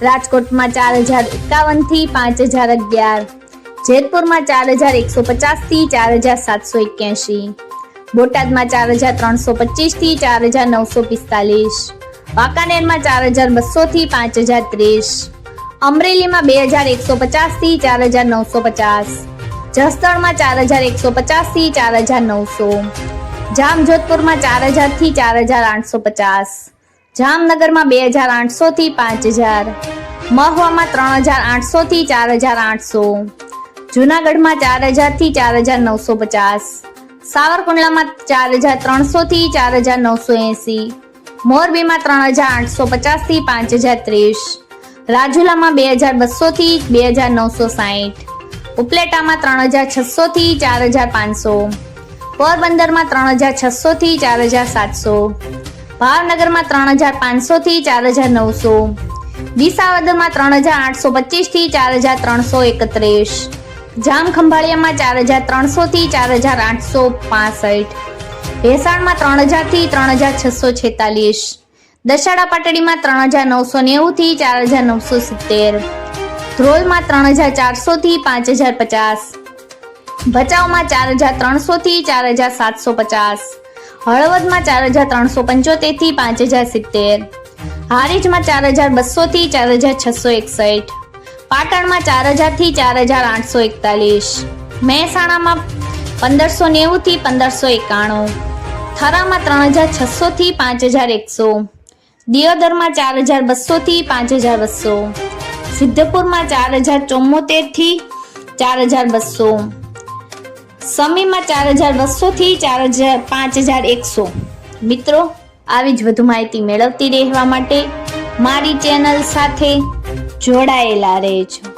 રાજકોટમાં ચાર હજાર એકાવનથી પાંચ હજાર અગિયાર જેતપુરમાં ચાર હજાર એકસો પચાસથી ચાર હજાર સાતસો એક્યાસી બોટાદમાં ચાર હજાર ત્રણસો પચીસથી ચાર હજાર નવસો પિસ્તાલીસ વાંકાનેરમાં ચાર હજાર બસો થી પાંચ હજાર ત્રીસ અમરેલીમાં બે હજાર એકસો પચાસથી ચાર હજાર નવસો પચાસ જસદણમાં ચાર હજાર એકસો પચાસથી ચાર હજાર નવસો જામજોધપુરમાં ચાર હજારથી ચાર હજાર આઠસો પચાસ જામનગરમાં બે હજાર આઠસો થી પાંચ હજાર, મહુવામાં ત્રણ હજાર આઠસો થી ચાર હજાર આઠસો, જુનાગઢમાં ચાર હજારથી ચાર હજાર નવસો પચાસ, સાવરકુંડલામાં ચાર હજાર ત્રણસો થી ચાર હજાર નવસો એસી, મોરબીમાં ત્રણ હજાર આઠસો પચાસથી પાંચ હજાર ત્રીસ, રાજુલામાં બે હજાર બસો થી બે હજાર નવસો સાહીઠ, ઉપલેટામાં ત્રણ હજાર છસો થી ચાર હજાર પાંચસો, પોરબંદરમાં ત્રણ હજાર છસો થી ચાર હજાર સાતસો ભાવનગરમાં ત્રણ હજાર પાંચસો થી ચાર હજાર નવસો. વિસાવદરમાં ત્રણ હજાર આઠસો પચીસથી ચાર હજાર ત્રણસો એકત્રીસ. જામ ખંભાળિયામાં ચાર હજાર ત્રણસો થી ચાર હજાર આઠસો પાસઠ. ભેસાણમાં ત્રણ હજારથી ત્રણ હજાર છસો છેતાલીસ. દશાડા પાટડીમાં ત્રણ હજાર નવસો નેવું થી ચાર હજાર નવસો સિત્તેર. ધ્રોલમાં ત્રણ હજાર ચારસો થી પાંચ હજાર પચાસ. ભચાઉમાં ચાર હજાર ત્રણસો થી ચાર હજાર સાતસો પચાસ. હળવદમાં ચાર હજાર ત્રણસો પંચોતેરથી પાંચ હજાર સિત્તેર. હારીજમાં ચાર હજાર બસો થી ચાર હજાર છસો એકસઠ. પાટણમાં ચાર હજારથી ચાર હજાર આઠસો એકતાલીસ. મહેસાણામાં પંદરસો નેવું થી પંદરસો એકાણું. થરામાં ત્રણ હજાર છસો થી પાંચ હજાર એકસો. દિયોદરમાં ચાર હજાર બસો થી પાંચ હજાર બસો. સિદ્ધપુરમાં ચાર હજાર ચુમ્મોતેરથી ચાર હજાર બસો. સમીમાં ચાર હજાર બસો થી ચાર હજાર પાંચ હજાર એકસો. મિત્રો, આવી જ વધુ માહિતી મેળવતી રહેવા માટે મારી ચેનલ સાથે જોડાયેલા રહેજો.